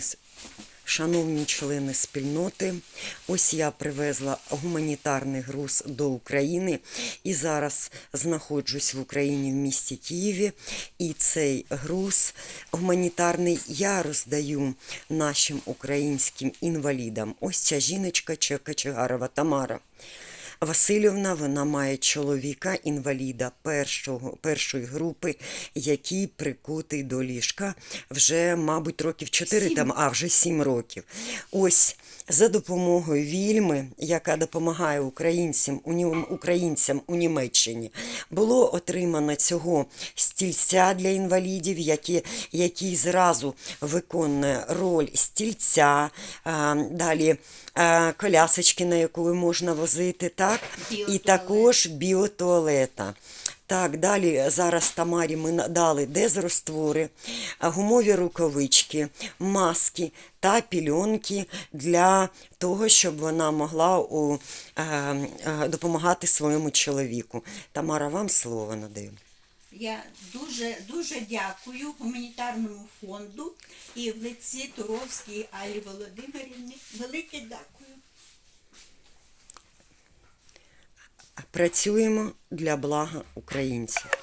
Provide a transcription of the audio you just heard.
с- Шановні члени спільноти, ось я привезла гуманітарний груз до України і зараз знаходжусь в Україні в місті Києві. І цей груз гуманітарний я роздаю нашим українським інвалідам. Ось ця жіночка Че- Кочегарова Тамара. Васильівна, вона має чоловіка інваліда першого, першої групи, який прикутий до ліжка вже, мабуть, років 4, там, а вже 7 років. Ось за допомогою Вільми, яка допомагає українцям у, українцям у Німеччині, було отримано цього стільця для інвалідів, які, який зразу виконує роль стільця, а, далі а, колясочки, на яку можна возити, так? і також біотуалета. Так, далі зараз Тамарі ми надали дезроствори, гумові рукавички, маски та пільонки для того, щоб вона могла у, е, е, допомагати своєму чоловіку. Тамара, вам слово надаю. Я дуже дуже дякую гуманітарному фонду і в лиці Туровській Алі Володимирівні. Велике дякую. Працюємо для блага українців.